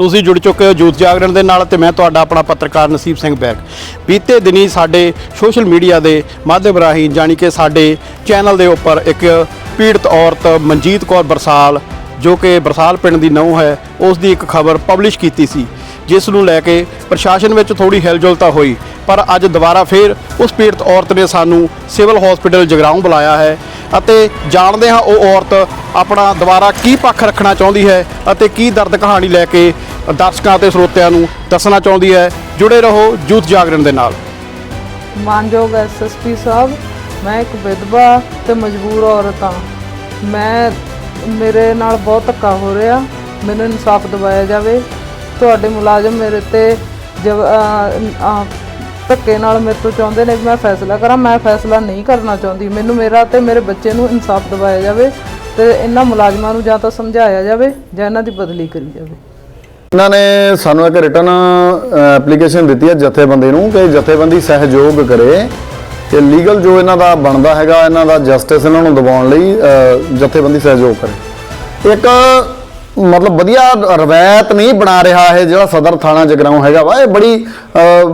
ਤੁਸੀਂ ਜੁੜ ਚੁੱਕੇ ਹੋ ਜੂਤ ਜਾਗਰਣ ਦੇ ਨਾਲ ਤੇ ਮੈਂ ਤੁਹਾਡਾ ਆਪਣਾ ਪੱਤਰਕਾਰ ਨਸੀਬ ਸਿੰਘ ਬੈਗ ਬੀਤੇ ਦਿਨੀ ਸਾਡੇ ਸੋਸ਼ਲ ਮੀਡੀਆ ਦੇ ਮਾਧਿਅਮ ਰਾਹੀਂ ਜਾਣੀ ਕਿ ਸਾਡੇ ਚੈਨਲ ਦੇ ਉੱਪਰ ਇੱਕ ਪੀੜਤ ਔਰਤ ਮਨਜੀਤ ਕੌਰ ਬਰਸਾਲ, ਜੋ ਕਿ ਬਰਸਾਲ ਪਿੰਡ ਦੀ ਨੌਂ ਹੈ ਉਸ ਦੀ ਇੱਕ ਖਬਰ ਪਬਲਿਸ਼ ਕੀਤੀ ਸੀ, ਜਿਸ ਨੂੰ ਲੈ ਕੇ ਪ੍ਰਸ਼ਾਸਨ ਵਿੱਚ ਥੋੜੀ ਹਿਲਜੁਲ ਤਾਂ ਹੋਈ। ਪਰ ਅੱਜ ਦੁਬਾਰਾ ਫੇਰ ਉਸ ਪੀੜਤ ਔਰਤ ਨੇ ਸਾਨੂੰ ਸਿਵਲ ਹਸਪੀਟਲ ਜਗਰਾਉਂ ਬੁਲਾਇਆ ਹੈ। ਅਤੇ ਜਾਣਦੇ ਹਾਂ ਉਹ ਔਰਤ ਆਪਣਾ ਦੁਬਾਰਾ ਕੀ ਪੱਖ ਰੱਖਣਾ ਚਾਹੁੰਦੀ ਹੈ ਅਤੇ ਕੀ ਦਰਦ ਕਹਾਣੀ ਲੈ ਕੇ ਦਰਸ਼ਕਾਂ ਅਤੇ ਸਰੋਤਿਆਂ ਨੂੰ ਦੱਸਣਾ ਚਾਹੁੰਦੀ ਹੈ। ਜੁੜੇ ਰਹੋ ਜੂਥ ਜਾਗਰਣ ਦੇ ਨਾਲ। ਮਾਨਯੋਗ ਐਸਐਸਪੀ ਸਾਹਿਬ, ਮੈਂ ਇੱਕ ਵਿਧਵਾ ਤੇ ਮਜਬੂਰ ਔਰਤ ਹਾਂ। ਮੈਂ, ਮੇਰੇ ਨਾਲ ਬਹੁਤ ਧੱਕਾ ਹੋ ਰਿਹਾ। ਮੈਨੂੰ ਇਨਸਾਫ ਦਿਵਾਇਆ ਜਾਵੇ। ਤੁਹਾਡੇ ਮੁਲਾਜ਼ਮ ਮੇਰੇ ਤੇ ਜਬ ਧੱਕੇ ਨਾਲ ਮੇਰੇ ਤੋਂ ਚਾਹੁੰਦੇ ਨੇ ਵੀ ਮੈਂ ਫੈਸਲਾ ਕਰਾਂ, ਮੈਂ ਫੈਸਲਾ ਨਹੀਂ ਕਰਨਾ ਚਾਹੁੰਦੀ। ਮੈਨੂੰ ਮੇਰਾ ਤੇ ਮੇਰੇ ਬੱਚੇ ਨੂੰ ਇਨਸਾਫ ਦਿਵਾਇਆ ਜਾਵੇ ਤੇ ਇਹਨਾਂ ਮੁਲਾਜ਼ਮਾਂ ਨੂੰ ਜਾਂ ਤਾਂ ਸਮਝਾਇਆ ਜਾਵੇ ਜਾਂ ਇਹਨਾਂ ਦੀ ਬਦਲੀ ਕਰੀ ਜਾਵੇ। ਇਹਨਾਂ ਨੇ ਸਾਨੂੰ ਇੱਕ ਰਿਟਨ ਐਪਲੀਕੇਸ਼ਨ ਦਿੱਤੀ ਹੈ ਜਥੇਬੰਦੀ ਨੂੰ ਕਿ ਜਥੇਬੰਦੀ ਸਹਿਯੋਗ ਕਰੇ ਕਿ ਲੀਗਲ ਜੋ ਇਹਨਾਂ ਦਾ ਬਣਦਾ ਹੈਗਾ, ਇਹਨਾਂ ਦਾ ਜਸਟਿਸ ਇਹਨਾਂ ਨੂੰ ਦਿਵਾਉਣ ਲਈ ਜਥੇਬੰਦੀ ਸਹਿਯੋਗ ਕਰੇ। ਇੱਕ ਮਤਲਬ ਵਧੀਆ ਰਵਾਇਤ ਨਹੀਂ ਬਣਾ ਰਿਹਾ ਹੈ ਜਿਹੜਾ ਸਦਰ ਥਾਣਾ ਜਗਰਾਉਂ ਹੈਗਾ ਵਾ ਇਹ ਬੜੀ ਅ,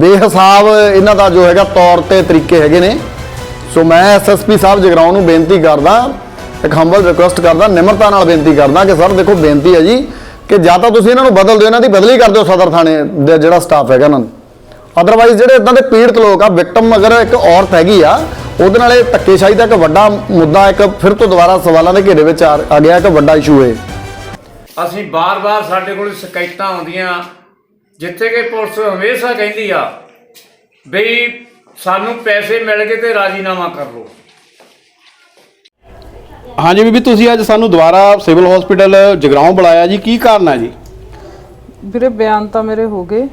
ਬੇਹਿਸਾਬ ਇਹਨਾਂ ਦਾ ਜੋ ਹੈਗਾ ਤੌਰ ਤੇ ਤਰੀਕੇ ਹੈਗੇ ਨੇ। ਸੋ ਮੈਂ ਐਸਐਸਪੀ ਸਾਹਿਬ ਜਗਰਾਉਂ ਨੂੰ ਬੇਨਤੀ ਕਰਦਾ ਇੱਕ ਹੰਬਲ ਰਿਕੁਐਸਟ ਕਰਦਾ ਨਿਮਰਤਾ ਨਾਲ ਬੇਨਤੀ ਕਰਦਾ ਕਿ ਸਰ ਦੇਖੋ ਬੇਨਤੀ ਹੈ ਜੀ ਕਿ ਜਾਂ ਤਾਂ ਤੁਸੀਂ ਇਹਨਾਂ ਨੂੰ ਬਦਲ ਦਿਓ ਇਹਨਾਂ ਦੀ ਬਦਲੀ ਕਰ ਦਿਓ ਸਦਰ ਥਾਣੇ ਦਾ ਜਿਹੜਾ ਸਟਾਫ ਹੈਗਾ ਇਹਨਾਂ ਨੂੰ। ਅਦਰਵਾਈਜ਼ ਜਿਹੜੇ ਇਦਾਂ ਦੇ ਪੀੜਤ ਲੋਕ ਆ ਵਿਕਟਮ ਅਗਰ ਇੱਕ ਔਰਤ ਹੈਗੀ ਆ ਉਹਦੇ ਨਾਲ ਇਹ ਧੱਕੇਸ਼ਾਹੀ ਦਾ ਇੱਕ ਵੱਡਾ ਮੁੱਦਾ ਇੱਕ ਫਿਰ ਤੋਂ ਦੁਬਾਰਾ ਸਵਾਲਾਂ ਦੇ ਘੇਰੇ ਵਿੱਚ ਆ ਗਿਆ ਇੱਕ ਵੱਡਾ ਇਸ਼ੂ ਹੈ ਅਸੀਂ ਬਾਰ-ਬਾਰ ਸਾਡੇ ਕੋਲ ਸ਼ਿਕਾਇਤਾਂ ਆਉਂਦੀਆਂ। ਜਿੱਥੇ ਕਿ ਪੁਲਿਸ ਹਮੇਸ਼ਾ ਕਹਿੰਦੀ ਆ ਬਈ ਸਾਨੂੰ ਪੈਸੇ ਮਿਲ ਗਏ ਤੇ ਰਾਜੀਨਾਮਾ ਕਰ ਲਓ। ਹਾਂਜੀ ਬੀਬੀ ਤੁਸੀਂ ਅੱਜ ਸਾਨੂੰ ਦੁਬਾਰਾ ਸਿਵਲ ਹਸਪੀਟਲ ਜਗਰਾਉਂ ਬੁਲਾਇਆ ਜੀ। ਕੀ ਕਾਰਨ ਹੈ ਜੀ? ਵੀਰੇ ਬਿਆਨ ਤਾਂ ਮੇਰੇ ਹੋ ਗਏ।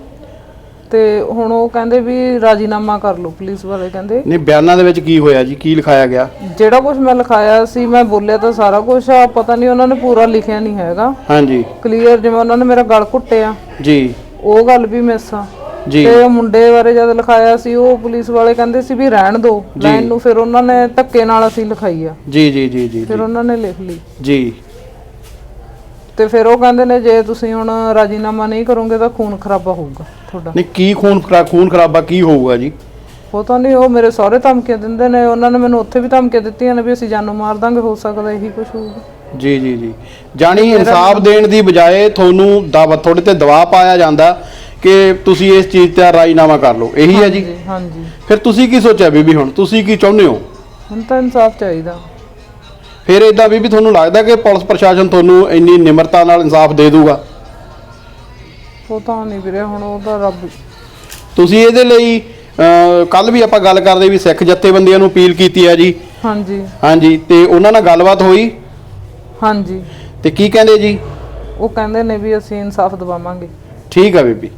ਤੇ ਹੁਣ ਉਹ ਕਹਿੰਦੇ ਵੀ ਰਾਜੀਨਾਮਾ ਕਰ ਲਓ ਪੁਲਿਸ ਵਾਲੇ ਕਹਿੰਦੇ। ਨਹੀਂ ਬਿਆਨਾਂ ਦੇ ਵਿੱਚ ਕੀ ਹੋਇਆ ਜੀ? ਕੀ ਲਿਖਾਇਆ ਗਿਆ? ਜਿਹੜਾ ਕੁਝ ਮੈਂ ਲਿਖਾਇਆ ਸੀ ਮੈਂ ਬੋਲਿਆ ਤਾਂ ਸਾਰਾ ਕੁਝ ਆ ਪਤਾ ਨਹੀਂ ਉਹਨਾਂ ਨੇ ਪੂਰਾ ਲਿਖਿਆ ਨਹੀਂ ਹੈਗਾ। ਹਾਂਜੀ। ਕਲੀਅਰ ਜਿਵੇਂ ਉਹਨਾਂ ਨੇ ਮੇਰਾ ਗਲ ਘੁੱਟਿਆ। ਜੀ। ਉਹ ਗੱਲ ਵੀ ਮਿਸ ਆ। ਜੀ। ਤੇ ਉਹ ਮੁੰਡੇ ਬਾਰੇ ਜਦ ਲਿਖਾਇਆ ਸੀ ਉਹ ਪੁਲਿਸ ਵਾਲੇ ਕਹਿੰਦੇ ਸੀ ਵੀ ਰਹਿਣ ਦਿਓ ਲਾਈਨ ਨੂੰ ਫਿਰ ਉਹਨਾਂ ਨੇ ਧੱਕੇ ਨਾਲ ਅਸੀਂ ਲਿਖਾਈ ਆ। ਜੀ ਜੀ ਜੀ ਜੀ ਫਿਰ ਉਹਨਾਂ ਨੇ ਲਿਖ ਲਈ। ਜੀ। ਤੇ ਫਿਰ ਉਹ ਕਹਿੰਦੇ ਨੇ ਜੇ ਤੁਸੀਂ ਹੁਣ ਰਾਜੀਨਾਮਾ ਨਹੀਂ ਕਰੋਗੇ ਤਾਂ ਖੂਨ ਖਰਾਬਾ ਹੋਊਗਾ ਤੁਹਾਡਾ। ਨਹੀਂ ਕੀ ਖੂਨ ਖਰਾ ਖੂਨ ਖਰਾਬਾ ਕੀ ਹੋਊਗਾ ਜੀ? ਪਤਾ ਨਹੀਂ ਉਹ ਮੇਰੇ ਸਹੁਰੇ ਧਮਕੀਆਂ ਦਿੰਦੇ ਨੇ ਉਹਨਾਂ ਨੇ ਮੈਨੂੰ ਉੱਥੇ ਵੀ ਧਮਕੀਆਂ ਦਿੱਤੀਆਂ ਨੇ ਵੀ ਅਸੀਂ ਜਾਨੋਂ ਮਾਰ ਦਾਂਗੇ ਹੋ ਸਕਦਾ ਇਹੀ ਕੁਝ ਹੋਊਗਾ। ਜੀ ਜੀ ਜੀ। ਜਾਣੀ ਇਨਸਾਫ ਦੇਣ ਦੀ ਬਜਾਏ ਤੁਹਾਨੂੰ ਦਵਾ ਤੁਹਾਡੇ ਤੇ ਦਬਾਅ ਪਾਇਆ ਜਾਂਦਾ ਕਿ ਤੁਸੀਂ ਇਸ ਚੀਜ਼ ਤੇ ਰਾਜੀਨਾਮਾ ਕਰ ਲਓ। ਇਹੀ ਹੈ ਜੀ। ਹਾਂਜੀ। ਫਿਰ ਤੁਸੀਂ ਕੀ ਸੋਚਿਆ ਬੀਬੀ ਹੁਣ? ਤੁਸੀਂ ਕੀ ਚਾਹੁੰਦੇ ਹੋ? ਹੁਣ ਤਾਂ ਇਨਸਾਫ ਚਾਹੀਦਾ। ਫਿਰ ਇਦਾਂ ਬੀਬੀ ਤੁਹਾਨੂੰ ਲੱਗਦਾ ਕਿ ਪੁਲਿਸ ਪ੍ਰਸ਼ਾਸਨ ਤੁਹਾਨੂੰ ਇੰਨੀ ਨਿਮਰਤਾ ਨਾਲ ਇਨਸਾਫ ਦੇ ਦੂਗਾ? ਪਤਾ ਨਹੀਂ ਵੀਰੇ ਹੁਣ ਉਹਦਾ ਰੱਬ ਤੁਸੀਂ ਇਹਦੇ ਲਈ ਕੱਲ ਵੀ ਆਪਾਂ ਗੱਲ ਕਰਦੇ ਵੀ ਸਿੱਖ ਜਥੇਬੰਦੀਆਂ ਨੂੰ ਅਪੀਲ ਕੀਤੀ ਹੈ ਜੀ। ਹਾਂਜੀ। ਹਾਂਜੀ ਤੇ ਉਹਨਾਂ ਨਾਲ ਗੱਲਬਾਤ ਹੋਈ? ਹਾਂਜੀ। ਤੇ ਕੀ ਕਹਿੰਦੇ ਜੀ? ਉਹ ਕਹਿੰਦੇ ਨੇ ਵੀ ਅਸੀਂ ਇਨਸਾਫ ਦਿਵਾਵਾਂਗੇ। ਠੀਕ ਆ ਬੀਬੀ।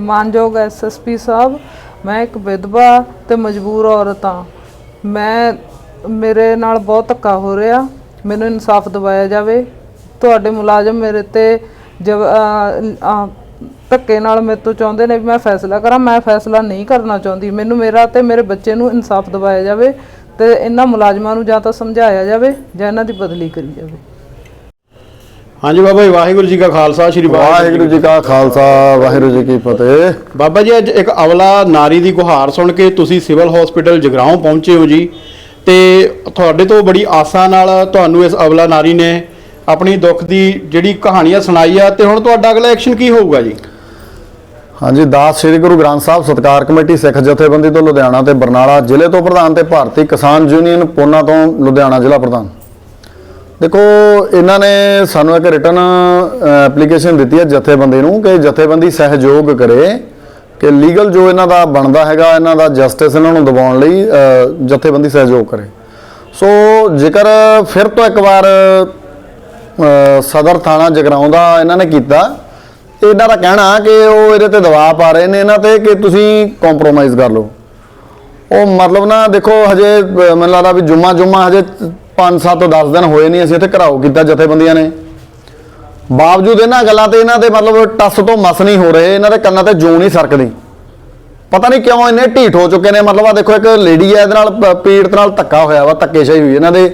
ਮਾਨਯੋਗ ਐਸਐਸਪੀ ਸਾਹਿਬ ਮੈਂ ਇੱਕ ਵਿਧਵਾ ਤੇ ਮਜਬੂਰ ਔਰਤ ਹਾਂ। ਮੈਂ ਮੇਰੇ ਨਾਲ ਬਹੁਤ ਧੱਕਾ ਹੋ ਰਿਹਾ। ਮੈਨੂੰ ਇਨਸਾਫ ਦਿਵਾਇਆ ਜਾਵੇ। ਤੁਹਾਡੇ ਮੁਲਾਜ਼ਮ ਮੇਰੇ ਤੇ ਜਬ ਅਹ, ਅਹ, ਧੱਕੇ ਨਾਲ ਮੇਰੇ ਤੋਂ ਚਾਹੁੰਦੇ ਨੇ ਵੀ ਮੈਂ ਫੈਸਲਾ ਕਰਾਂ। ਮੈਂ ਫੈਸਲਾ ਨਹੀਂ ਕਰਨਾ ਚਾਹੁੰਦੀ। ਮੈਨੂੰ ਮੇਰਾ ਤੇ ਮੇਰੇ ਬੱਚੇ ਨੂੰ ਇਨਸਾਫ ਦਿਵਾਇਆ ਜਾਵੇ ਤੇ ਇਹਨਾਂ ਮੁਲਾਜ਼ਮਾਂ ਨੂੰ ਜਾਂ ਤਾਂ ਸਮਝਾਇਆ ਜਾਵੇ ਜਾਂ ਇਹਨਾਂ ਦੀ ਬਦਲੀ ਕਰੀ ਜਾਵੇ। ਹਾਂਜੀ ਬਾਬਾ ਜੀ ਵਾਹਿਗੁਰੂ ਜੀ ਕਾ ਖਾਲਸਾ ਸ੍ਰੀ ਵਾਹਿਗੁਰੂ ਜੀ ਕਾ ਖਾਲਸਾ ਵਾਹਿਗੁਰੂ ਜੀ ਕੀ ਫਤਿਹ। ਬਾਬਾ ਜੀ ਅੱਜ ਇੱਕ ਅਵਲਾ ਨਾਰੀ ਦੀ ਗੁਹਾਰ ਸੁਣ ਕੇ ਤੁਸੀਂ ਸਿਵਲ ਹਸਪੀਟਲ ਜਗਰਾਉਂ ਪਹੁੰਚੇ ਹੋ ਜੀ। ਤੇ ਤੁਹਾਡੇ ਤੋਂ ਬੜੀ ਆਸਾਂ ਨਾਲ ਤੁਹਾਨੂੰ ਇਸ ਅਵਲਾ ਨਾਰੀ ਨੇ ਆਪਣੀ ਦੁੱਖ ਦੀ ਜਿਹੜੀ ਕਹਾਣੀਆਂ ਸੁਣਾਈ ਆ, ਤੇ ਹੁਣ ਤੁਹਾਡਾ ਅਗਲਾ ਐਕਸ਼ਨ ਕੀ ਹੋਊਗਾ ਜੀ? ਹਾਂਜੀ, ਦਾਸ ਸ੍ਰੀ ਗੁਰੂ ਗ੍ਰੰਥ ਸਾਹਿਬ ਸਤਕਾਰ ਕਮੇਟੀ ਸਿੱਖ ਜਥੇਬੰਦੀ ਤੋਂ ਲੁਧਿਆਣਾ ਤੇ ਬਰਨਾਲਾ ਜ਼ਿਲ੍ਹੇ ਤੋਂ ਪ੍ਰਧਾਨ ਤੇ ਭਾਰਤੀ ਕਿਸਾਨ ਯੂਨੀਅਨ ਪੋਨਾ ਤੋਂ ਲੁਧਿਆਣਾ ਜ਼ਿਲ੍ਹਾ ਪ੍ਰਧਾਨ। ਦੇਖੋ, ਇਹਨਾਂ ਨੇ ਸਾਨੂੰ ਇੱਕ ਰਿਟਨ ਐਪਲੀਕੇਸ਼ਨ ਦਿੱਤੀ ਹੈ ਜਥੇਬੰਦੀ ਨੂੰ ਕਿ ਜਥੇਬੰਦੀ ਸਹਿਯੋਗ ਕਰੇ ਕਿ ਲੀਗਲ ਜੋ ਇਹਨਾਂ ਦਾ ਬਣਦਾ ਹੈਗਾ, ਇਹਨਾਂ ਦਾ ਜਸਟਿਸ ਇਹਨਾਂ ਨੂੰ ਦਿਵਾਉਣ ਲਈ ਜਥੇਬੰਦੀ ਸਹਿਯੋਗ ਕਰੇ। ਸੋ ਜੇਕਰ ਫਿਰ ਤੋਂ ਇੱਕ ਵਾਰ ਸਦਰ ਥਾਣਾ ਜਗਰਾਉਂ ਦਾ ਇਹਨਾਂ ਨੇ ਕੀਤਾ, ਇਹਨਾਂ ਦਾ ਕਹਿਣਾ ਕਿ ਉਹ ਇਹਦੇ ਤੇ ਦਬਾਅ ਪਾ ਰਹੇ ਨੇ, ਇਹਨਾਂ ਤੇ ਕਿ ਤੁਸੀਂ ਕੰਪਰੋਮਾਈਜ਼ ਕਰ ਲਓ। ਉਹ ਮਤਲਬ ਨਾ ਦੇਖੋ, ਹਜੇ ਮੈਨੂੰ ਲੱਗਦਾ ਵੀ ਜੁਮਾ ਜੁਮਾ ਹਜੇ 5 7 10 ਦਿਨ ਹੋਏ ਨਹੀਂ, ਅਸੀਂ ਇੱਥੇ ਘਰਾਓ ਕੀਤਾ ਜਥੇਬੰਦੀਆਂ ਨੇ। ਬਾਵਜੂਦ ਇਹਨਾਂ ਗੱਲਾਂ ਤੇ ਇਹਨਾਂ ਦੇ ਮਤਲਬ ਟੱਸ ਤੋਂ ਮਸ ਨਹੀਂ ਹੋ ਰਹੇ ਇਹਨਾਂ ਦੇ ਕੰਨਾਂ ਤੇ ਜੂੰ ਨਹੀਂ ਸਰਕਦੀ। ਪਤਾ ਨਹੀਂ ਕਿਉਂ ਇੰਨੇ ਢੀਠ ਹੋ ਚੁੱਕੇ ਨੇ ਮਤਲਬ ਆ ਦੇਖੋ ਇੱਕ ਲੇਡੀ ਹੈ ਇਹਦੇ ਨਾਲ ਪੀੜਤ ਨਾਲ ਧੱਕਾ ਹੋਇਆ ਵਾ ਧੱਕੇਸ਼ਾਹੀ ਹੋਈ। ਇਹਨਾਂ ਦੇ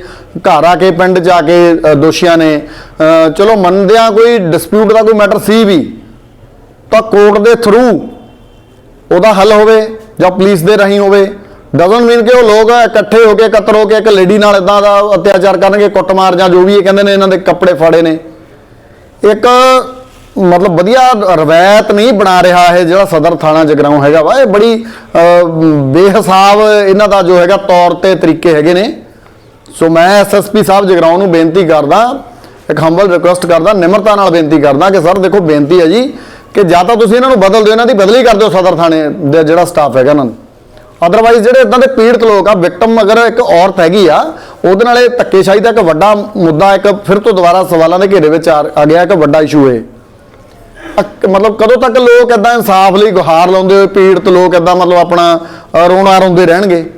ਘਰ ਆ ਕੇ ਪਿੰਡ ਜਾ ਕੇ ਦੋਸ਼ੀਆਂ ਨੇ ਅ, ਚਲੋ ਮੰਨਦਿਆਂ ਕੋਈ ਡਿਸਪਿਊਟ ਦਾ ਕੋਈ ਮੈਟਰ ਸੀ ਵੀ ਤਾਂ ਕੋਰਟ ਦੇ ਥਰੂ ਉਹਦਾ ਹੱਲ ਹੋਵੇ ਜਾਂ ਪੁਲਿਸ ਦੇ ਰਾਹੀਂ ਹੋਵੇ। ਡਸਨਟ ਮੀਨ ਕਿ ਉਹ ਲੋਕ ਇਕੱਠੇ ਹੋ ਕੇ ਇਕੱਤਰ ਹੋ ਕੇ ਇੱਕ ਲੇਡੀ ਨਾਲ ਇਦਾਂ ਦਾ ਅਤਿਆਚਾਰ ਕਰਨਗੇ ਕੁੱਟਮਾਰ ਜਾਂ ਜੋ ਵੀ ਇਹ ਕਹਿੰਦੇ ਨੇ ਇਹਨਾਂ ਦੇ ਕੱਪੜੇ ਫਾੜੇ ਨੇ। ਇੱਕ ਮਤਲਬ ਵਧੀਆ ਰਵਾਇਤ ਨਹੀਂ ਬਣਾ ਰਿਹਾ ਇਹ ਜਿਹੜਾ ਸਦਰ ਥਾਣਾ ਜਗਰਾਉਂ ਹੈਗਾ ਵਾ ਇਹ ਬੜੀ ਅਹ, ਬੇਹਿਸਾਬ ਇਹਨਾਂ ਦਾ ਜੋ ਹੈਗਾ ਤੌਰ ਤੇ ਤਰੀਕੇ ਹੈਗੇ ਨੇ। ਸੋ ਮੈਂ ਐਸਐਸਪੀ ਸਾਹਿਬ ਜਗਰਾਉਂ ਨੂੰ ਬੇਨਤੀ ਕਰਦਾ ਇੱਕ ਹੰਬਲ ਰਿਕੁਐਸਟ ਕਰਦਾ ਨਿਮਰਤਾ ਨਾਲ ਬੇਨਤੀ ਕਰਦਾ ਕਿ ਸਰ ਦੇਖੋ ਬੇਨਤੀ ਹੈ ਜੀ ਕਿ ਜਾਂ ਤਾਂ ਤੁਸੀਂ ਇਹਨਾਂ ਨੂੰ ਬਦਲ ਦਿਓ ਇਹਨਾਂ ਦੀ ਬਦਲੀ ਕਰ ਦਿਓ ਸਦਰ ਥਾਣੇ ਦੇ ਜਿਹੜਾ ਸਟਾਫ ਹੈਗਾ ਇਹਨਾਂ ਨੂੰ। ਅਦਰਵਾਈਜ਼ ਜਿਹੜੇ ਇਦਾਂ ਦੇ ਪੀੜਤ ਲੋਕ ਆ ਵਿਕਟਮ ਅਗਰ ਇੱਕ ਔਰਤ ਹੈਗੀ ਆ ਉਹਦੇ ਨਾਲ ਇਹ ਧੱਕੇਸ਼ਾਹੀ ਦਾ ਇੱਕ ਵੱਡਾ ਮੁੱਦਾ, ਇੱਕ ਫਿਰ ਤੋਂ ਦੁਬਾਰਾ ਸਵਾਲਾਂ ਦੇ ਘੇਰੇ ਵਿੱਚ ਆ ਗਿਆ ਇੱਕ ਵੱਡਾ ਇਸ਼ੂ ਹੈ ਮਤਲਬ ਕਦੋਂ ਤੱਕ ਲੋਕ ਇਦਾਂ ਇਨਸਾਫ ਲਈ ਗੁਹਾਰ ਲਾਉਂਦੇ ਹੋਏ ਪੀੜਤ ਲੋਕ ਇਦਾਂ ਮਤਲਬ ਆਪਣਾ ਰੋਣਾ ਰੋਂਦੇ ਰਹਿਣਗੇ?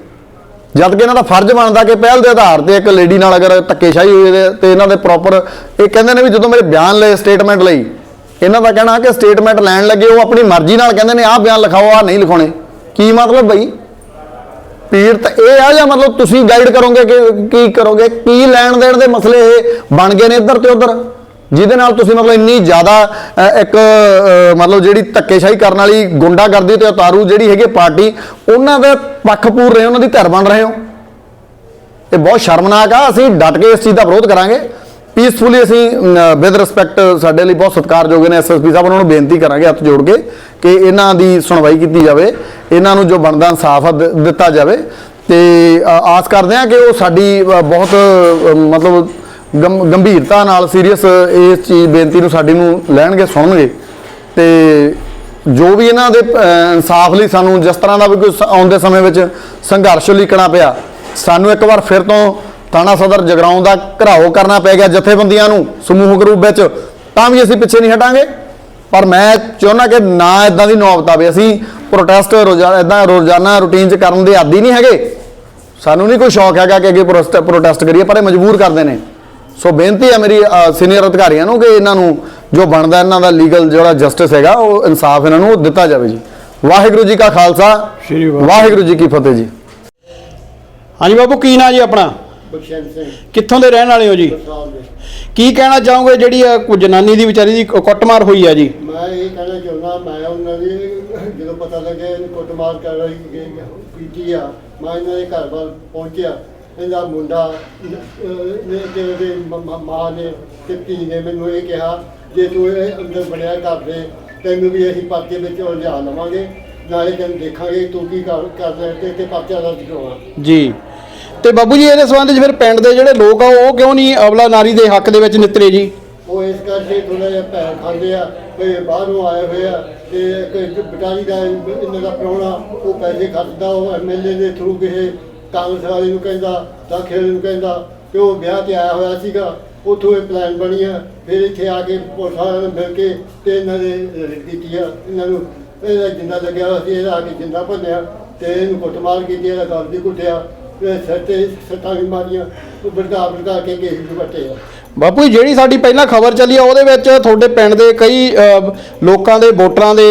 ਜਦ ਕਿ ਇਹਨਾਂ ਦਾ ਫਰਜ਼ ਬਣਦਾ ਕਿ ਪਹਿਲ ਦੇ ਆਧਾਰ ਤੇ ਇੱਕ ਲੇਡੀ ਨਾਲ ਅਗਰ ਧੱਕੇਸ਼ਾਹੀ ਹੋਏ ਤੇ- ਇਹਨਾਂ ਦੇ ਪ੍ਰੋਪਰ ਇਹ ਕਹਿੰਦੇ ਨੇ ਵੀ ਜਦੋਂ ਮੇਰੇ ਬਿਆਨ ਲਏ ਸਟੇਟਮੈਂਟ ਲਈ, ਇਹਨਾਂ ਦਾ ਕਹਿਣਾ ਕਿ ਸਟੇਟਮੈਂਟ ਲੈਣ ਲੱਗੇ, ਉਹ ਆਪਣੀ ਮਰਜ਼ੀ ਨਾਲ ਕਹਿੰਦੇ ਨੇ, ਆਹ ਬਿਆਨ ਲਿਖਾਓ, ਆਹ ਨਹੀਂ ਲਿਖਾਉਣੇ। ਕੀ ਮਤਲਬ ਬਈ? ਪੀੜਤ ਇਹ ਆ ਜਾਂ ਮਤਲਬ ਤੁਸੀਂ ਗਾਈਡ ਕਰੋਗੇ ਕਿ ਕੀ ਕਰੋਗੇ? ਕੀ ਲੈਣ ਦੇਣ ਦੇ ਮਸਲੇ ਇਹ ਬਣ ਗਏ ਨੇ ਇੱਧਰ ਤੇ ਉੱਧਰ? ਜਿਹਦੇ ਨਾਲ ਤੁਸੀਂ ਮਤਲਬ ਇੰਨੀ ਜ਼ਿਆਦਾ ਇੱਕ ਮਤਲਬ ਜਿਹੜੀ ਧੱਕੇਸ਼ਾਹੀ ਕਰਨ ਵਾਲੀ ਗੁੰਡਾਗਰਦੀ ਤੇ ਉਤਾਰੂ ਜਿਹੜੀ ਹੈਗੀ ਪਾਰਟੀ ਉਹਨਾਂ ਦੇ ਪੱਖ ਪੂਰ ਰਹੇ ਹੋ, ਉਹਨਾਂ ਦੀ ਧਿਰ ਬਣ ਰਹੇ ਹੋ? ਇਹ ਬਹੁਤ ਸ਼ਰਮਨਾਕ ਆ ਅਸੀਂ ਡਟ ਕੇ ਇਸ ਚੀਜ਼ ਦਾ ਵਿਰੋਧ ਕਰਾਂਗੇ। ਪੀਸਫੁਲੀ ਅਸੀਂ ਵਿਦ ਰਿਸਪੈਕਟ ਸਾਡੇ ਲਈ ਬਹੁਤ ਸਤਿਕਾਰਯੋਗ ਨੇ ਐਸਐਸਪੀ ਸਾਹਿਬ ਉਹਨਾਂ ਨੂੰ ਬੇਨਤੀ ਕਰਾਂਗੇ ਹੱਥ ਜੋੜ ਕੇ ਕਿ ਇਹਨਾਂ ਦੀ ਸੁਣਵਾਈ ਕੀਤੀ ਜਾਵੇ, ਇਹਨਾਂ ਨੂੰ ਜੋ ਬਣਦਾ ਇਨਸਾਫ ਦਿੱਤਾ ਜਾਵੇ। ਤੇ ਆਸ ਕਰਦੇ ਹਾਂ ਕਿ ਉਹ ਸਾਡੀ ਬਹੁਤ ਮਤਲਬ ਗੰਭ- ਗੰਭੀਰਤਾ ਨਾਲ ਸੀਰੀਅਸ ਇਸ ਚੀਜ਼, ਬੇਨਤੀ ਨੂੰ ਸਾਡੀ ਨੂੰ ਲੈਣਗੇ, ਸੁਣਨਗੇ। ਤੇ ਜੋ ਵੀ ਇਹਨਾਂ ਦੇ ਇਨਸਾਫ ਲਈ ਸਾਨੂੰ ਜਿਸ ਤਰ੍ਹਾਂ ਦਾ ਵੀ ਕੋਈ ਆਉਂਦੇ ਸਮੇਂ ਵਿੱਚ ਸੰਘਰਸ਼ ਲਿਖਣਾ ਪਿਆ, ਸਾਨੂੰ ਇੱਕ ਵਾਰ ਫਿਰ ਤੋਂ ਥਾਣਾ ਸਦਰ ਜਗਰਾਉਂ ਦਾ ਘਰਾਓ ਕਰਨਾ ਪੈ ਗਿਆ ਜਥੇਬੰਦੀਆਂ ਨੂੰ ਸਮੂਹਕ ਰੂਪ ਵਿੱਚ, ਤਾਂ ਵੀ ਅਸੀਂ ਪਿੱਛੇ ਨਹੀਂ ਹਟਾਂਗੇ। ਪਰ ਮੈਂ ਚਾਹੁੰਦਾ ਕਿ ਨਾ ਇਦਾਂ ਦੀ ਨੌਬਤ ਆਵੇ। ਅਸੀਂ ਪ੍ਰੋਟੈਸਟ ਰੋਜ਼ਾਨਾ ਇਦਾਂ ਰੋਜ਼ਾਨਾ ਰੂਟੀਨ 'ਚ ਕਰਨ ਦੇ ਆਦੀ ਨਹੀਂ ਹੈਗੇ। ਸਾਨੂੰ ਨਹੀਂ ਕੋਈ ਸ਼ੌਕ ਹੈਗਾ ਕਿ ਅੱਗੇ ਪ੍ਰੋਟੈਸਟ ਪ੍ਰੋਟੈਸਟ ਕਰੀਏ ਪਰ ਇਹ ਮਜਬੂਰ ਕਰਦੇ ਨੇ। ਸੋ ਬੇਨਤੀ ਹੈ ਮੇਰੀ ਸੀਨੀਅਰ ਅਧਿਕਾਰੀਆਂ ਨੂੰ ਕਿ ਇਹਨਾਂ ਨੂੰ ਜੋ ਬਣਦਾ ਇਹਨਾਂ ਦਾ ਲੀਗਲ ਜਿਹੜਾ ਜਸਟਿਸ ਹੈਗਾ ਉਹ ਇਨਸਾਫ ਇਹਨਾਂ ਨੂੰ ਦਿੱਤਾ ਜਾਵੇ ਜੀ। ਵਾਹਿਗੁਰੂ ਜੀ ਕਾ ਖਾਲਸਾ ਸ਼੍ਰੀ ਵਾਹਿਗੁਰੂ। ਜੀ ਕੀ ਫਤਿਹ ਜੀ। ਹਾਂਜੀ ਬਾਬੂ ਕੀ ਨਾਂ ਜੀ ਆਪਣਾ? ਬਖਸ਼ੈਨ ਸਿੰਘ। ਕਿੱਥੋਂ ਦੇ ਰਹਿਣ ਵਾਲੇ ਹੋ ਜੀ? ਕੀ ਕਹਿਣਾ ਚਾਹੋਗੇ ਜਿਹੜੀ ਆ ਕੋਈ ਜਨਾਨੀ ਦੀ ਵਿਚਾਰੀ ਦੀ ਕ- ਕੁੱਟਮਾਰ ਹੋਈ ਆ ਜੀ? ਮੈਂ ਇਹ ਕਹਿਣਾ ਚਾਹੁੰਦਾ ਮੈਂ ਉਹਨਾਂ ਦੀ ਜਦੋਂ ਪਤਾ ਲੱਗਿਆ ਇਹਨੂੰ ਕੁੱਟਮਾਰ ਕਰ ਰਹੀ ਗਈ ਕੀਤੀ ਆ ਮੈਂ ਇਹਨਾਂ ਦੇ ਘਰ ਵੱਲ ਪਹੁੰਚਿਆ। ਇਹਦਾ ਮੁੰਡਾ ਅਹ, ਨੇ ਤੇ ਉਹਦੇ ਮ- ਮ- ਮਾਂ ਨੇ ਤੇ ਧੀ ਨੇ ਮੈਨੂੰ ਇਹ ਕਿਹਾ ਜੇ ਤੂੰ ਇਹ ਅੰਦਰ ਬਣਿਆ ਘਰ ਦੇ ਤੈਨੂੰ ਵੀ ਅਸੀਂ ਪਰਚੇ ਵਿੱਚ ਉਲਝਾ ਲਵਾਂਗੇ ਨਾਲੇ ਤੈਨੂੰ ਦੇਖਾਂਗੇ ਤੂੰ ਕੀ ਕਰ ਕਰਦਾ ਤੇ ਤੇ ਕਰਾਉਣਾ। ਜੀ। ਤੇ ਬਾਬੂ ਜੀ, ਇਹਦੇ ਸੰਬੰਧ ਚ ਫਿਰ ਪਿੰਡ ਦੇ ਜਿਹੜੇ ਲੋਕ ਆ, ਉਹ ਕਿਉਂ ਨਹੀਂ ਅਵਲਾ ਨਾਰੀ ਦੇ ਹੱਕ ਦੇ ਵਿੱਚ ਨਿਤਰੇ ਜੀ? ਉਹ ਇਸ ਕਰਕੇ ਥੋੜਾ ਜਿਹਾ ਪੈਰ ਖਾਂਦੇ ਆ ਕੋਈ ਬਾਹਰੋਂ ਆਏ ਹੋਏ ਆ, ਤੇ ਇੱਕ ਬਟਾਲੀ ਦਾ ਇਹਨਾਂ ਦਾ ਪ੍ਰਾਹੁਣਾ, ਉਹ ਪੈਸੇ ਖਰਚਦਾ, ਉਹ ਐਮਐਲਏ ਦੇ ਥਰੂ ਕਿਸੇ ਕਾਂਗਰਸ ਵਾਲੇ ਨੂੰ ਕਹਿੰਦਾ ਤਾਂ ਖੇਡ ਨੂੰ ਕਹਿੰਦਾ, ਤੇ ਉਹ ਵਿਆਹ ਤੇ ਆਇਆ ਹੋਇਆ ਸੀਗਾ, ਉੱਥੋਂ ਇਹ ਪਲਾਨ ਬਣੀ ਆ, ਫਿਰ ਇੱਥੇ ਆ ਕੇ ਪੁਲਿਸ ਵਾਲਿਆਂ ਨਾਲ ਮਿਲ ਕੇ ਤੇ ਇਹਨਾਂ ਨੇ ਰੇਡ ਕੀਤੀ ਆ, ਇਹਨਾਂ ਨੂੰ, ਇਹਦਾ ਜਿੰਦਾ ਲੱਗਿਆ ਹੋਇਆ ਸੀ, ਇਹਦਾ ਆ ਕੇ ਜਿੰਦਾ ਭੰਨਿਆ, ਤੇ ਇਹਨੂੰ ਕੁੱਟਮਾਰ ਕੀਤੀ, ਇਹਦਾ ਗਲ ਵੀ ਕੁੱਟਿਆ ਸੱਟਾਂ ਵੀ ਮਾਰੀਆਂ ਉਹ ਕੇ ਆ। ਬਾਪੂ ਜੀ ਜਿਹੜੀ ਸਾਡੀ ਪਹਿਲਾਂ ਖਬਰ ਚੱਲੀ ਆ ਉਹਦੇ ਵਿੱਚ ਤੁਹਾਡੇ ਪਿੰਡ ਦੇ ਕਈ ਲੋਕਾਂ ਦੇ ਵੋਟਰਾਂ ਦੇ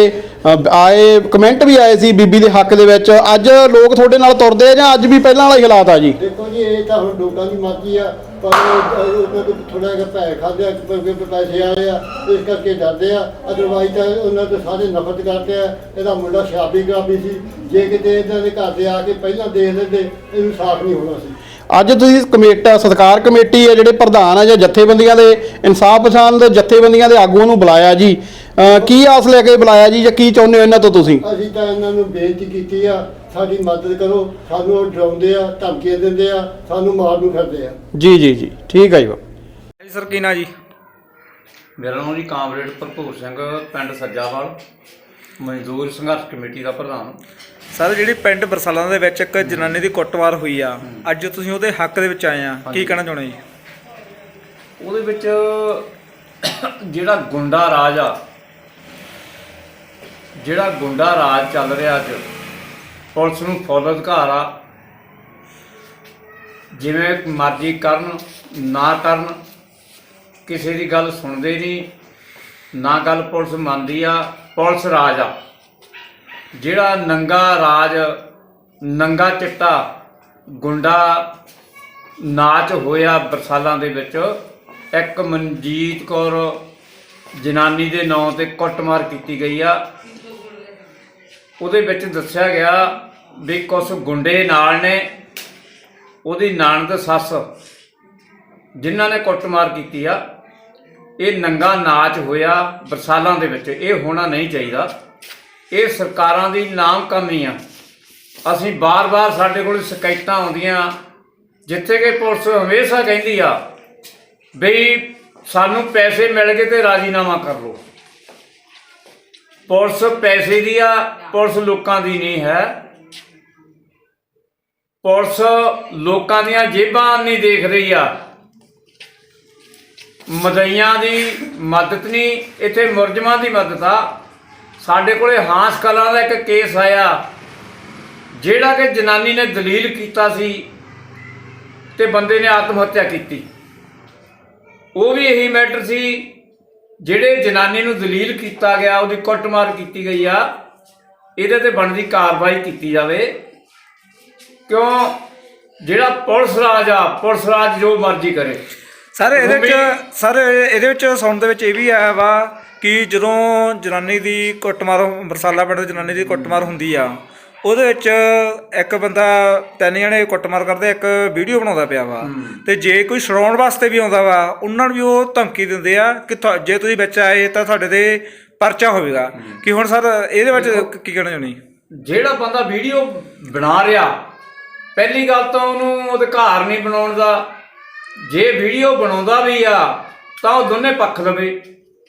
ਆਏ ਕਮੈਂਟ ਵੀ ਆਏ ਸੀ ਬੀਬੀ ਦੇ ਹੱਕ ਦੇ ਵਿੱਚ। ਅੱਜ ਲੋਕ ਤੁਹਾਡੇ ਨਾਲ ਤੁਰਦੇ ਆ ਜਾਂ ਅੱਜ ਵੀ ਪਹਿਲਾਂ ਵਾਲਾ ਹੀ ਹਾਲਾਤ ਆ ਜੀ? ਦੇਖੋ ਜੀ ਇਹ ਤਾਂ ਹੁਣ ਲੋਕਾਂ ਦੀ ਮਰਜ਼ੀ ਆ। ਪਰ ਉਹ- ਉਹਨਾਂ ਤੋਂ ਥੋੜਾ ਜਿਹਾ ਪੈ ਖਾਂਦੇ ਆ ਕਿਉਂਕਿ ਪੈਸੇ ਆਏ ਆ ਇਸ ਕਰਕੇ ਡਰਦੇ ਆ। ਅਦਰਵਾਈਜ਼ ਤਾਂ ਉਹਨਾਂ ਤੋਂ ਸਾਰੇ ਨਫ਼ਰਤ ਕਰਦੇ ਆ। ਇਹਦਾ ਮੁੰਡਾ ਸ਼ਰਾਬੀ ਗਰਾਬੀ ਸੀ। ਜੇ ਕਿਤੇ ਇਹਨਾਂ ਦੇ ਘਰ ਦੇ ਆ ਕੇ ਪਹਿਲਾਂ ਦੇਖ ਲੈਂਦੇ ਇਹਨੂੰ ਸਾਫ਼ ਨਹੀਂ ਹੋਣਾ ਸੀ। ਅੱਜ ਤੁਸੀਂ ਕਮੇਟਾ ਸਤਕਾਰ ਕਮੇਟੀ ਹੈ ਜਿਹੜੇ ਪ੍ਰਧਾਨ ਆ ਜਾਂ ਜਥੇਬੰਦੀਆਂ ਦੇ ਇਨਸਾਫ ਪਸੰਦ ਜਥੇਬੰਦੀਆਂ ਦੇ ਆਗੂਆਂ ਨੂੰ ਬੁਲਾਇਆ ਜੀ। ਕੀ ਆਸ ਲੈ ਕੇ ਬੁਲਾਇਆ ਜੀ ਜਾਂ ਕੀ ਚਾਹੁੰਦੇ ਹੋ ਇਹਨਾਂ ਤੋਂ ਤੁਸੀਂ? ਅਸੀਂ ਤਾਂ ਇਹਨਾਂ ਨੂੰ ਬੇਨਤੀ ਕੀਤੀ ਆ ਸਾਡੀ ਮਦਦ ਕਰੋ ਸਾਨੂੰ ਉਹ ਡਰਾਉਂਦੇ ਆ ਧਮਕੀਆਂ ਦਿੰਦੇ ਆ ਸਾਨੂੰ ਮਾਰ ਨੂੰ ਫਿਰਦੇ ਆ। ਜੀ ਜੀ ਜੀ ਠੀਕ ਆ ਜੀ ਜੀ ਸਰ ਕੀ ਨਾਂ ਜੀ? ਮੇਰਾ ਨਾਮ ਜੀ ਕਾਮਰੇਡ ਭਰਪੂਰ ਸਿੰਘ ਪਿੰਡ ਸੱਜਾਵਾਲ ਮਜ਼ਦੂਰ ਸੰਘਰਸ਼ ਕਮੇਟੀ ਦਾ ਪ੍ਰਧਾਨ। ਸਰ ਜਿਹੜੀ ਪਿੰਡ ਬਰਸਾਲਾਂ ਦੇ ਵਿੱਚ ਇੱਕ ਜਨਾਨੀ ਦੀ ਕੁੱਟਮਾਰ ਹੋਈ ਆ ਅੱਜ ਤੁਸੀਂ ਉਹਦੇ ਹੱਕ ਦੇ ਵਿੱਚ ਆਏ ਆ ਕੀ ਕਹਿਣਾ ਚਾਹੁੰਦੇ ਜੀ? ਉਹਦੇ ਵਿੱਚ ਜਿਹੜਾ ਗੁੰਡਾ ਰਾਜ ਆ ਜਿਹੜਾ ਗੁੰਡਾ ਰਾਜ ਚੱਲ ਰਿਹਾ ਅੱਜ ਪੁਲਿਸ ਨੂੰ ਫੁੱਲ ਅਧਿਕਾਰ ਆ। ਜਿਵੇਂ ਮਰਜ਼ੀ ਕਰਨ, ਨਾ ਕਰਨ, ਕਿਸੇ ਦੀ ਗੱਲ ਸੁਣਦੇ ਨਹੀਂ, ਨਾ ਗੱਲ ਪੁਲਿਸ ਮੰਨਦੀ ਆ, ਪੁਲਿਸ ਰਾਜ ਆ। ਜਿਹੜਾ ਨੰਗਾ ਰਾਜ, ਨੰਗਾ ਚਿੱਟਾ ਗੁੰਡਾ ਨਾਚ ਹੋਇਆ ਬਰਸਾਲਾਂ ਦੇ ਵਿੱਚ, ਇੱਕ ਮਨਜੀਤ ਕੌਰ ਜਨਾਨੀ ਦੇ ਨਾਂ ਤੇ ਕੁੱਟਮਾਰ ਕੀਤੀ ਗਈ ਆ। ਉਹਦੇ ਵਿੱਚ ਦੱਸਿਆ ਗਿਆ ਵੀ ਕੁਝ ਗੁੰਡੇ ਨਾਲ ਨੇ, ਉਹਦੀ ਨਾਨਦ ਸੱਸ ਜਿਨ੍ਹਾਂ ਨੇ ਕੁੱਟਮਾਰ ਕੀਤੀ ਆ, ਇਹ ਨੰਗਾ ਨਾਚ ਹੋਇਆ ਬਰਸਾਲਾਂ ਦੇ ਵਿੱਚ, ਇਹ ਹੋਣਾ ਨਹੀਂ ਚਾਹੀਦਾ। ਇਹ ਸਰਕਾਰਾਂ ਦੀ ਨਾਮਕਾਮੀ ਆ। ਅਸੀਂ ਬਾਰ-ਬਾਰ ਸਾਡੇ ਕੋਲ ਸ਼ਿਕਾਇਤਾਂ ਆਉਂਦੀਆਂ, ਜਿੱਥੇ ਕਿ ਪੁਲਿਸ ਹਮੇਸ਼ਾ ਕਹਿੰਦੀ ਆ ਬਈ ਸਾਨੂੰ ਪੈਸੇ ਮਿਲ ਗਏ ਤੇ ਰਾਜੀਨਾਮਾ ਕਰ ਲਓ। ਪੁਲਿਸ ਪੈਸੇ ਦੀ ਆ, ਪੁਲਿਸ ਲੋਕਾਂ ਦੀ ਨਹੀਂ ਹੈ। ਪੁਲਿਸ ਲੋਕਾਂ ਦੀਆਂ ਜੇਬਾਂ ਨਹੀਂ ਦੇਖ ਰਹੀ ਆ। ਮਦਈਆਂ ਦੀ ਮਦਦ ਨਹੀਂ, ਇੱਥੇ ਮੁਰਜਮਾਂ ਦੀ ਮਦਦ ਆ। ਸਾਡੇ ਕੋਲੇ ਹਾਂਸ ਕਲਾਂ ਦਾ ਇੱਕ ਕੇਸ ਆਇਆ, ਜਿਹੜਾ ਕਿ ਜਨਾਨੀ ਨੇ ਦਲੀਲ ਕੀਤਾ ਸੀ ਤੇ ਬੰਦੇ ਨੇ ਆਤਮ ਹੱਤਿਆ ਕੀਤੀ। ਉਹ ਵੀ ਇਹੀ ਮੈਟਰ ਸੀ ਜਿਹੜੇ ਜਨਾਨੀ ਨੂੰ ਦਲੀਲ ਕੀਤਾ ਗਿਆ ਉਹਦੀ ਕੁੱਟਮਾਰ ਕੀਤੀ ਗਈ ਆ ਇਹਦੇ ਤੇ ਬਣਦੀ ਕਾਰਵਾਈ ਕੀਤੀ ਜਾਵੇ। ਕਿਉਂ? ਜਿਹੜਾ ਪੁਲਿਸ ਰਾਜ ਆ ਪੁਲਿਸ ਰਾਜ ਜੋ ਮਰਜ਼ੀ ਕਰੇ। ਸਰ ਇਹਦੇ ਵਿੱਚ ਸਰ ਇਹਦੇ ਵਿੱਚ ਸੁਣਨ ਦੇ ਵਿੱਚ ਇਹ ਵੀ ਆਇਆ ਵਾ ਕਿ ਜਦੋਂ ਜਨਾਨੀ ਦੀ ਕੁੱਟਮਾਰ ਬਰਸਾਲਾ ਪਿੰਡ ਦੀ ਜਨਾਨੀ ਦੀ ਕੁੱਟਮਾਰ ਹੁੰਦੀ ਆ ਉਹਦੇ ਵਿੱਚ ਇੱਕ ਬੰਦਾ ਤਿੰਨ ਜਣੇ ਕੁੱਟਮਾਰ ਕਰਦੇ ਇੱਕ ਵੀਡੀਓ ਬਣਾਉਂਦਾ ਪਿਆ ਵਾ। ਤੇ ਜੇ ਕੋਈ ਛਡਾਉਣ ਵਾਸਤੇ ਵੀ ਆਉਂਦਾ ਵਾ ਉਹਨਾਂ ਨੂੰ ਵੀ ਉਹ ਧਮਕੀ ਦਿੰਦੇ ਆ ਕਿ ਜੇ ਤੁਸੀਂ ਵਿੱਚ ਆਏ ਤਾਂ ਤੁਹਾਡੇ ਤੇ ਪਰਚਾ ਹੋਵੇਗਾ। ਕਿ ਹੁਣ ਸਰ ਇਹਦੇ ਵਿੱਚ ਕੀ ਕਹਿਣਾ ਚਾਹੁੰਦੇ? ਜਿਹੜਾ ਬੰਦਾ ਵੀਡੀਓ ਬਣਾ ਰਿਹਾ ਪਹਿਲੀ ਗੱਲ ਤਾਂ ਉਹਨੂੰ ਅਧਿਕਾਰ ਨਹੀਂ ਬਣਾਉਣ ਦਾ। ਜੇ ਵੀਡੀਓ ਬਣਾਉਂਦਾ ਵੀ ਆ ਤਾਂ ਉਹ ਦੋਨੇ ਪੱਖ ਲਵੇ।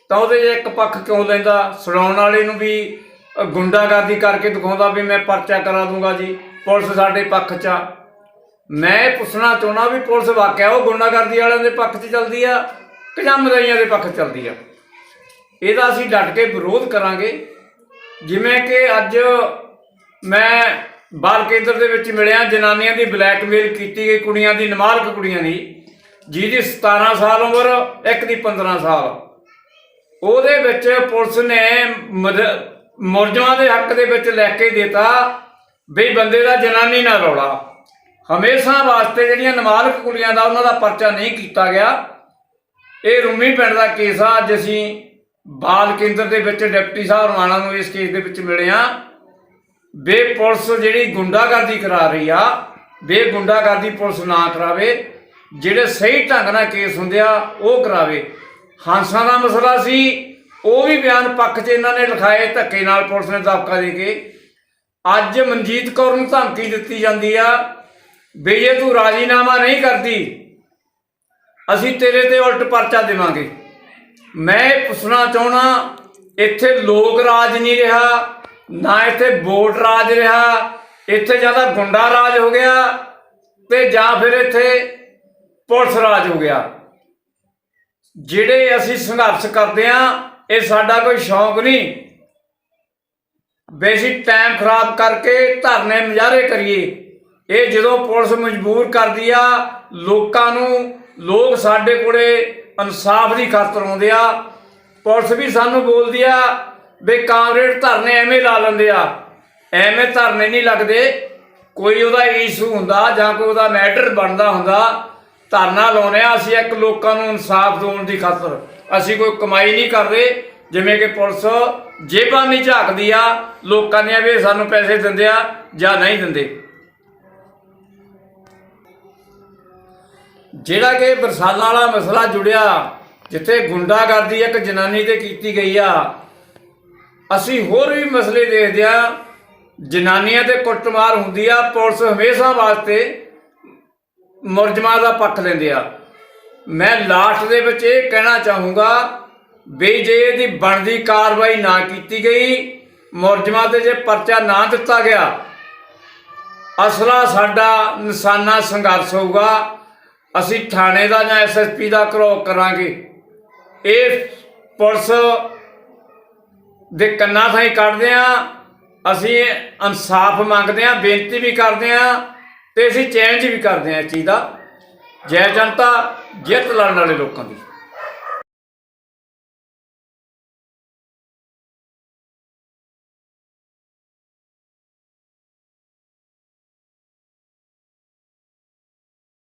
ਤਾਂ ਉਹਦੇ ਇੱਕ ਪੱਖ ਕਿਉਂ ਲੈਂਦਾ? ਸੁਣਾਉਣ ਵਾਲੇ ਨੂੰ ਵੀ ਗੁੰਡਾਗਰਦੀ ਕਰਕੇ ਦਿਖਾਉਂਦਾ ਵੀ ਮੈਂ ਪਰਚਾ ਕਰਾ ਦੂੰਗਾ ਜੀ, ਪੁਲਿਸ ਸਾਡੇ ਪੱਖ 'ਚ ਆ। ਮੈਂ ਇਹ ਪੁੱਛਣਾ ਚਾਹੁੰਦਾ ਵੀ ਪੁਲਿਸ ਵਾਕਿਆ ਉਹ ਗੁੰਡਾਗਰਦੀ ਵਾਲਿਆਂ ਦੇ ਪੱਖ 'ਚ ਚੱਲਦੀ ਆ ਕਿ ਜਾਂ ਮਦਈਆਂ ਦੇ ਪੱਖ 'ਚ ਚੱਲਦੀ ਆ? ਇਹਦਾ ਅਸੀਂ ਡਟ ਕੇ ਵਿਰੋਧ ਕਰਾਂਗੇ। ਜਿਵੇਂ ਕਿ ਅੱਜ ਮੈਂ ਬਾਲ ਕੇਂਦਰ ਦੇ ਵਿੱਚ ਮਿਲਿਆ, ਜਨਾਨੀਆਂ ਦੀ ਬਲੈਕਮੇਲ ਕੀਤੀ ਗਈ, ਕੁੜੀਆਂ ਦੀ ਨਮਾਲਕ ਕੁੜੀਆਂ ਦੀ। ਜਿਹਦੀ 17 ਸਾਲ ਉਮਰ, ਇੱਕ ਦੀ 15 ਸਾਲ। ਉਹਦੇ ਵਿੱਚ ਪੁਲਿਸ ਨੇ ਮਦ- ਮੁਲਜ਼ਮਾਂ ਦੇ ਹੱਕ ਦੇ ਵਿੱਚ ਲੈ ਕੇ ਦਿੱਤਾ ਵੀ ਬੰਦੇ ਦਾ ਜਨਾਨੀ ਨਾ ਰੌਲਾ। ਹਮੇਸ਼ਾ ਵਾਸਤੇ ਜਿਹੜੀਆਂ ਨਮਾਲਕ ਕੁੜੀਆਂ ਦਾ ਉਹਨਾਂ ਦਾ ਪਰਚਾ ਨਹੀਂ ਕੀਤਾ ਗਿਆ। ਇਹ ਰੂਮੀ ਪਿੰਡ ਦਾ ਕੇਸ ਆ, ਅੱਜ ਅਸੀਂ ਬਾਲ ਕੇਂਦਰ ਦੇ ਵਿੱਚ ਡਿਪਟੀ ਸਾਹਿਬ ਰਮਾਣਾ ਨੂੰ ਇਸ ਕੇਸ ਦੇ ਵਿੱਚ ਮਿਲੇ ਆ ਬੇ ਪੁਲਿਸ ਜਿਹੜੀ ਗੁੰਡਾਗਰਦੀ ਕਰਾ ਰਹੀ ਆ ਬੇ ਗੁੰਡਾਗਰਦੀ ਪੁਲਿਸ ਨਾ ਕਰਾਵੇ, ਜਿਹੜੇ ਸਹੀ ਢੰਗ ਨਾਲ ਕੇਸ ਹੁੰਦੇ ਆ, ਉਹ ਕਰਾਵੇ। ਹਾਂਸਾਂ ਦਾ ਮਸਲਾ ਸੀ ਉਹ ਵੀ ਬਿਆਨ ਪੱਖ 'ਚ ਇਹਨਾਂ ਨੇ ਲਿਖਾਏ, ਧੱਕੇ ਨਾਲ ਪੁਲਿਸ ਨੇ ਦਬਕਾ ਦੇ ਕੇ। ਅੱਜ ਮਨਜੀਤ ਕੌਰ ਨੂੰ ਧਮਕੀ ਦਿੱਤੀ ਜਾਂਦੀ ਆ ਵੀ ਜੇ ਤੂੰ ਰਾਜੀਨਾਮਾ ਨਹੀਂ ਕਰਦੀ। ਅਸੀਂ ਤੇਰੇ ਤੇ ਉਲਟ ਪਰਚਾ ਦੇਵਾਂਗੇ। ਮੈਂ ਇਹ ਪੁੱਛਣਾ ਚਾਹਣਾ ਇੱਥੇ ਲੋਕ ਰਾਜ ਨਹੀਂ ਰਿਹਾ, ਨਾ ਇੱਥੇ ਵੋਟ ਰਾਜ ਰਿਹਾ, ਇੱਥੇ ਜ਼ਿਆਦਾ ਗੁੰਡਾ ਰਾਜ ਹੋ ਗਿਆ ਤੇ ਜਾਂ ਫਿਰ ਇੱਥੇ ਪੁਲਿਸ ਰਾਜ ਹੋ ਗਿਆ। ਜਿਹੜੇ ਅਸੀਂ ਸੰਘਰਸ਼ ਕਰਦੇ ਆ ਇਹ ਸਾਡਾ ਕੋਈ ਸ਼ੌਂਕ ਨਹੀਂ। ਬੇਸੀ ਟਾਈਮ ਖਰਾਬ ਕਰਕੇ ਧਰਨੇ ਮੁਜ਼ਾਹਰੇ ਕਰੀਏ। ਇਹ ਜਦੋਂ ਪੁਲਿਸ ਮਜਬੂਰ ਕਰਦੀ ਆ, ਲੋਕਾਂ ਨੂੰ, ਲੋਕ ਸਾਡੇ ਕੋਲੇ ਇਨਸਾਫ ਦੀ ਖਾਤਰ ਆਉਂਦੇ ਆ। ਪੁਲਿਸ ਵੀ ਸਾਨੂੰ ਬੋਲਦੀ ਆ ਵੀ ਕਾਮਰੇਡ ਧਰਨੇ ਐਵੇਂ ਲਾ ਲੈਂਦੇ ਆ। ਐਵੇਂ ਧਰਨੇ ਨਹੀਂ ਲੱਗਦੇ। ਕੋਈ ਉਹਦਾ ਇਸ਼ੂ ਹੁੰਦਾ ਜਾਂ ਕੋਈ ਉਹਦਾ ਮੈਟਰ ਬਣਦਾ ਹੁੰਦਾ। ਧਰਨਾ ਲਾਉਨੇ ਆ ਅਸੀਂ ਇੱਕ ਲੋਕਾਂ ਨੂੰ ਇਨਸਾਫ ਦੇਣ ਦੀ ਖਾਤਰ। ਅਸੀਂ ਕੋਈ ਕਮਾਈ ਨਹੀਂ ਕਰਦੇ ਜਿਵੇਂ ਕਿ ਪੁਲਿਸ ਜੇਬਾਂ ਨਹੀਂ ਝਾਕਦੀ ਆ, ਲੋਕਾਂ ਦੀਆਂ ਵੀ ਸਾਨੂੰ ਪੈਸੇ ਦਿੰਦੇ ਆ ਜਾਂ ਨਹੀਂ ਦਿੰਦੇ। ਜਿਹੜਾ ਕਿ ਬਰਸਾਲਾਂ ਵਾਲਾ ਮਸਲਾ ਜੁੜਿਆ, ਜਿੱਥੇ ਗੁੰਡਾਗਰਦੀ ਇੱਕ ਜਨਾਨੀ ਤੇ ਕੀਤੀ ਗਈ ਆ, ਅਸੀਂ ਹੋਰ ਵੀ ਮਸਲੇ ਦੇਖਦੇ ਆ, ਜਨਾਨੀਆਂ ਤੇ ਕੁੱਟਮਾਰ ਹੁੰਦੀ ਆ, ਪੁਲਿਸ ਹਮੇਸ਼ਾ ਵਾਸਤੇ ਮੁਰਜਮਾਂ ਦਾ ਪੱਖ ਲੈਂਦੇ ਆ। ਮੈਂ ਲਾਸਟ ਦੇ ਵਿੱਚ ਇਹ ਕਹਿਣਾ ਚਾਹੂੰਗਾ ਵੀ ਜੇ ਇਹਦੀ ਬਣਦੀ ਕਾਰਵਾਈ ਨਾ ਕੀਤੀ ਗਈ ਮੁਰਜਮਾਂ ਤੇ ਜੇ ਪਰਚਾ ਨਾ ਦਿੱਤਾ ਗਿਆ, ਅਸਲਾ ਸਾਡਾ ਨਿਸ਼ਾਨਾ ਸੰਘਰਸ਼ ਹੋਊਗਾ। ਅਸੀਂ ਥਾਣੇ ਦਾ ਜਾਂ ਐਸਐਸਪੀ ਦਾ ਘਰੋ ਕਰਾਂਗੇ। ਇਹ ਪੁਲਿਸ ਦੇ ਕੰਨਾਂ ਥਾਈ ਕੱਢਦੇ ਆ। ਅਸੀਂ ਇਨਸਾਫ ਮੰਗਦੇ ਆ, ਬੇਨਤੀ ਵੀ ਕਰਦੇ ਆ ਤੇ ਅਸੀਂ ਚੈਲੰਜ ਵੀ ਕਰਦੇ ਆ ਇਸ ਚੀਜ਼ ਦਾ। ਜੈ ਜਨਤਾ ਜਿੱਤ ਲੜਨ ਵਾਲੇ ਲੋਕਾਂ ਦੀ।